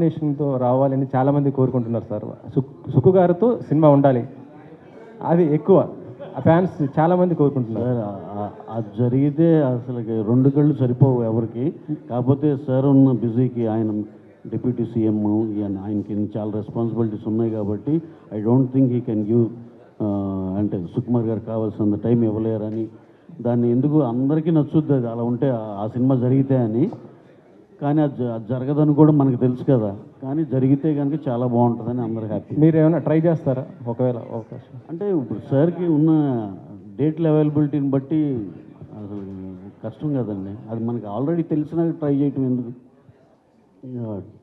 కాంబినేషన్తో రావాలని చాలామంది కోరుకుంటున్నారు సార్. సుక్కు గారితో సినిమా ఉండాలి. అది ఎక్కువ. ఫ్యాన్స్ చాలామంది కోరుకుంటున్నారు. సార్ అది జరిగితే అసలు రెండు కళ్ళు సరిపోవు ఎవరికి. కాకపోతే సార్ ఉన్న బిజీకి ఆయన డిప్యూటీ సీఎం ఈయన ఆయనకి చాలా రెస్పాన్సిబిలిటీస్ ఉన్నాయి కాబట్టి I don't think he can give అంటే సుకుమార్ గారు కావాల్సినంత టైం ఇవ్వలేరని. దాన్ని ఎందుకు అందరికీ నచ్చుద్ది అది అలా ఉంటే ఆ సినిమా జరిగితే అని. కానీ అది జరగదని కూడా మనకు తెలుసు కదా. కానీ జరిగితే కనుక చాలా బాగుంటుందని అందరు హ్యాపీ మీరు ఏమైనా ట్రై చేస్తారా? ఒకవేళ అవకాశం. అంటే ఇప్పుడు సార్కి ఉన్న డేట్ల అవైలబిలిటీని బట్టి అసలు కష్టం కదండి. అది మనకి ఆల్రెడీ తెలిసినా ట్రై చేయటం ఎందుకు?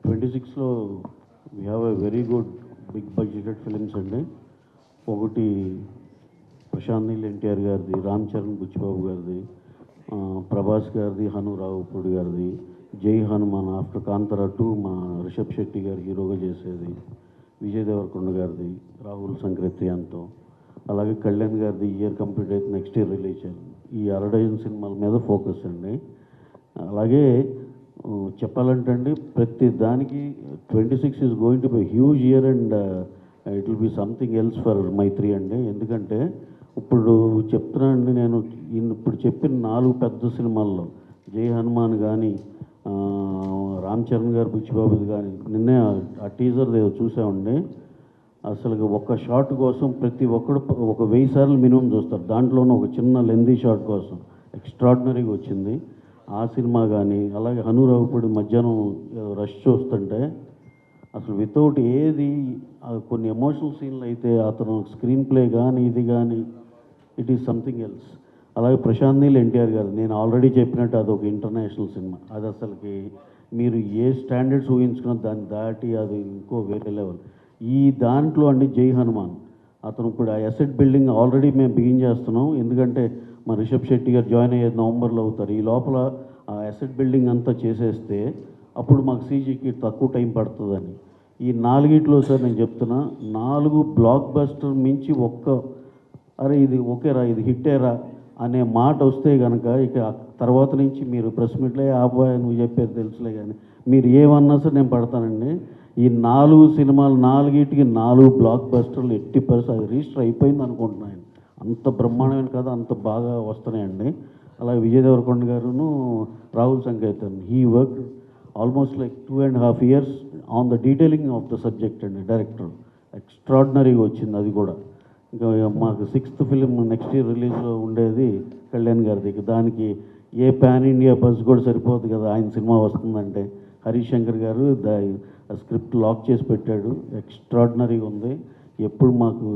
ట్వంటీ సిక్స్లో we have a very good big budgeted films అండి. ఒకటి ప్రశాంత్ నీల్ ఎన్టీఆర్ గారిది రామ్ చరణ్ బుచ్చిబాబు గారిది ప్రభాస్ గారిది హను రావుపూడి గారిది జై హనుమాన్ ఆఫ్టర్ కాంతరా టూ మా రిషబ్ శెట్టి గారు హీరోగా చేసేది విజయ్ దేవరకొండ గారిది రాహుల్ సంక్రత్రియాన్తో అలాగే కళ్యాణ్ గారిది ఇయర్ కంప్లీట్ అయితే నెక్స్ట్ ఇయర్ రిలీజ్ చేయాలి. ఈ అరడజన్ సినిమాల మీద ఫోకస్ అండి. అలాగే చెప్పాలంటే అండి ప్రతి దానికి twenty six is going to be huge year and it will be something else for Mythri అండి. ఎందుకంటే ఇప్పుడు చెప్తున్నానండి నేను ఇప్పుడు చెప్పిన నాలుగు పెద్ద సినిమాల్లో జై హనుమాన్ కానీ రామ్ చరణ్ గారు బుచ్చిబాబులు కానీ నిన్నే ఆ- టీజర్ ఏదో చూసామండి. అసలు ఒక్క షాట్ కోసం ప్రతి ఒక్కడు ఒక వెయ్యి సార్లు మినిమం చూస్తారు. దాంట్లోనూ ఒక చిన్న లెందీ షాట్ కోసం ఎక్స్ట్రాడినరీగా వచ్చింది. ఆ సినిమా కానీ అలాగే హనురావుపూడి మధ్యాహ్నం రష్ చూస్తుంటే అసలు వితౌట్ ఏది కొన్ని ఎమోషనల్ సీన్లు అయితే అతను స్క్రీన్ ప్లే కానీ ఇది కానీ ఇట్ ఈస్ సంథింగ్ ఎల్స్ అలాగే ప్రశాంత్ నీల్ ఎన్టీఆర్ గారు నేను ఆల్రెడీ చెప్పినట్టు అది ఒక ఇంటర్నేషనల్ సినిమా. అది అసలుకి మీరు ఏ స్టాండర్డ్స్ ఊహించుకున్న దాన్ని దాటి అది ఇంకో వేరే లెవెల్. ఈ దాంట్లో అండి జై హనుమాన్. అతను ఇప్పుడు ఆ అసెట్ బిల్డింగ్ ఆల్రెడీ మేము బిగిన్ చేస్తున్నాం. ఎందుకంటే మా రిషబ్ శెట్టి గారు జాయిన్ అయ్యేది నవంబర్లో అవుతారు. ఈ లోపల ఆ అసెట్ బిల్డింగ్ అంతా చేసేస్తే అప్పుడు మాకు సీజీకి తక్కువ టైం పడుతుందని. ఈ నాలుగిట్లో సార్ నేను చెప్తున్నా నాలుగు బ్లాక్ బస్టర్ మించి ఒక్క అరే ఇది ఓకేరా ఇది హిట్టేరా అనే మాట వస్తే కనుక ఇక తర్వాత నుంచి మీరు ప్రెస్ మీట్లే ఆబాయ్ నువ్వు చెప్పేది తెలుసులే కానీ మీరు ఏమన్నా సరే నేను పడతానండి. ఈ నాలుగు సినిమాలు నాలుగిటికి నాలుగు బ్లాక్ బస్టర్లు ఎట్టి పరిస్థితి అది రిజిస్టర్ అయిపోయింది అనుకుంటున్నాను అంత బ్రహ్మాండమైన కథ అంత బాగా వస్తున్నాయండి. అలాగే Vijay Deverakonda గారును Rahul Sankrityan he work almost like two and half years on the detailing of the subject అండి డైరెక్టర్ ఎక్స్ట్రాడినరీగా వచ్చింది అది కూడా. ఇంకా మాకు సిక్స్త్ ఫిలిం నెక్స్ట్ ఇయర్ రిలీజ్లో ఉండేది కళ్యాణ్ గారిది దగ్గర. దానికి ఏ పాన్ ఇండియా బస్ కూడా సరిపోదు కదా ఆయన సినిమా వస్తుందంటే. హరీష్ శంకర్ గారు దా స్క్రిప్ట్ లాక్ చేసి పెట్టాడు. ఎక్స్ట్రాడినరీగా ఉంది. ఎప్పుడు మాకు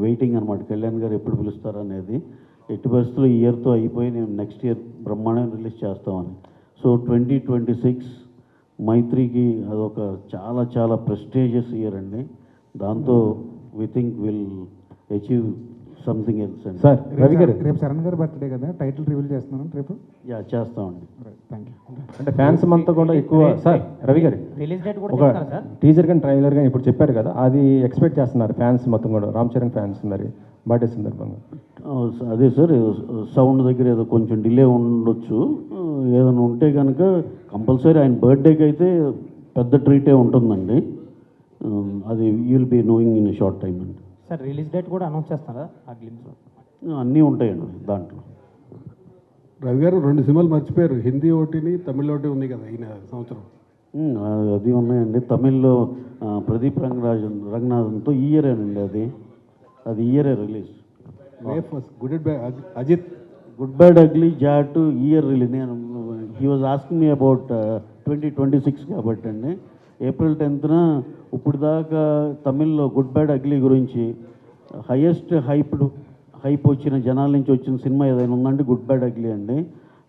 వెయిటింగ్ అనమాట కళ్యాణ్ గారు ఎప్పుడు పిలుస్తారు అనేది. ఎట్టి పరిస్థితుల్లో ఇయర్తో అయిపోయి నేను నెక్స్ట్ ఇయర్ బ్రహ్మాండం రిలీజ్ చేస్తామని. సో ట్వంటీ ట్వంటీ సిక్స్ మైత్రికి అదొక చాలా చాలా ప్రెస్టేజియస్ ఇయర్ అండి. దాంతో we think will achieve something else అండి సార్ రవి గారు. రేపు శరణ్ గారి బర్త్డే కదా? టైటిల్ రివీల్ చేస్తున్నాను. రేపు? యా చేస్తామండి. థ్యాంక్ యూ అంటే ఫ్యాన్స్ అంతా కూడా ఎక్కువ sir Ravi garu. Release date కూడా ఒక చెప్తారా సార్ టీజర్ కానీ ట్రైలర్ కానీ ఇప్పుడు చెప్పారు కదా అది ఎక్స్పెక్ట్ చేస్తున్నారు ఫ్యాన్స్ మొత్తం కూడా. రామ్ చరణ్ ఫ్యాన్స్ మరి బర్త్డే సందర్భంగా. అదే సార్ సౌండ్ దగ్గర ఏదో కొంచెం డిలే ఉండొచ్చు. ఏదైనా ఉంటే కనుక కంపల్సరీ ఆయన బర్త్డేకి అయితే పెద్ద ట్రీటే ఉంటుందండి. అది you'll be knowing in short time అండి. సార్ రిలీజ్ డేట్ కూడా అనౌన్స్ చేస్తారా ఆ గ్లిమ్స్ అన్నీ ఉంటాయండి దాంట్లో. రవి గారు రెండు సినిమాలు మర్చిపోయారు. హిందీ ఒకటిని తమిళ ఒకటి ఉంది కదా ఈయన సంవత్సరం. అది- ఉన్నాయండి. తమిళ్ళో ప్రదీప్ రంగరాజన్ రంగనాథన్తో ఈ ఇయరేనండి అది. అది ఇయరే release. May first good by Ajith. Good bad ugly Jaat year release. నేను he was asking me about twenty twenty six కాబట్టి అండి. ఏప్రిల్ టెన్త్న ఇప్పుడు దాకా తమిళ్ళో గుడ్ బ్యాడ్ అగ్లీ గురించి హయ్యెస్ట్ హైప్డ్ హైప్ వచ్చిన జనాల నుంచి వచ్చిన సినిమా ఏదైనా ఉందంటే గుడ్ బ్యాడ్ అగ్లీ అండి.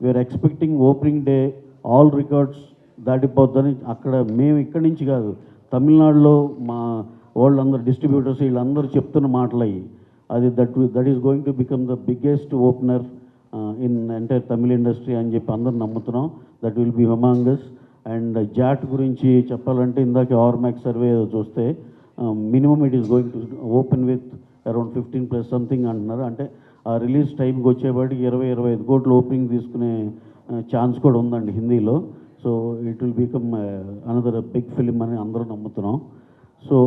We are expecting opening day all records దాటిపోద్దని అక్కడ మేము ఇక్కడి నుంచి కాదు తమిళనాడులో మా వాళ్ళందరూ డిస్ట్రిబ్యూటర్స్ వీళ్ళందరూ చెప్తున్న మాటలు అయ్యి అది that that is going to become the biggest opener in entire Tamil industry అని చెప్పి అందరూ నమ్ముతున్నాం. That will be humongous and Jaat గురించి చెప్పాలంటే ఇందాక ఆర్మాక్ సర్వే చూస్తే minimum it is going to open with around fifteen plus something అంటున్నారు. అంటే ఆ రిలీజ్ టైంకి వచ్చేపాటికి ఇరవై ఇరవై ఐదు కోట్లు ఓపెనింగ్ తీసుకునే ఛాన్స్ కూడా ఉందండి హిందీలో. So it will become another big film అని అందరూ నమ్ముతున్నాం. సో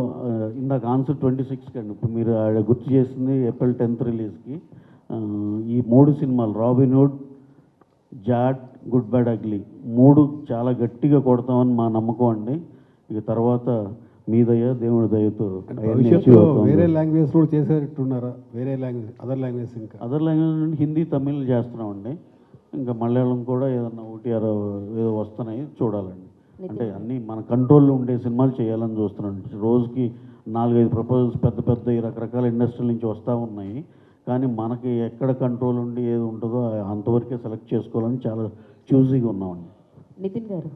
ఇందాక ఆన్సర్ ట్వంటీ సిక్స్కి అండి ఇప్పుడు మీరు ఆడ గుర్తు చేసింది ఏప్రిల్ టెన్త్ రిలీజ్కి. ఈ మూడు సినిమాలు Robinhood Jaat good bad ugly. మూడు చాలా గట్టిగా కొడతామని మా నమ్మకం అండి. ఇక తర్వాత మీ దయ దేవుడి దయతో. వేరే లాంగ్వేజ్ కూడా చేసేట్టున్నారా వేరే లాంగ్వేజ్ అదర్ లాంగ్వేజ్ ఇంకా? అదర్ లాంగ్వేజ్ నుండి హిందీ తమిళ్ చేస్తున్నామండి. ఇంకా మలయాళం కూడా ఏదన్నా ఓటీఆర్ ఏదో వస్తున్నాయి చూడాలండి. అంటే అన్నీ మన కంట్రోల్లో ఉండే సినిమాలు చేయాలని చూస్తున్నాం. రోజుకి నాలుగైదు ప్రపోజల్స్ పెద్ద పెద్ద ఈ రకరకాల ఇండస్ట్రీల నుంచి వస్తూ ఉన్నాయి. కానీ మనకి ఎక్కడ కంట్రోల్ ఉండి ఏది ఉంటుందో అంతవరకే సెలెక్ట్ చేసుకోవాలని చాలా చూజీగా ఉన్నామండి. నితిన్ గారు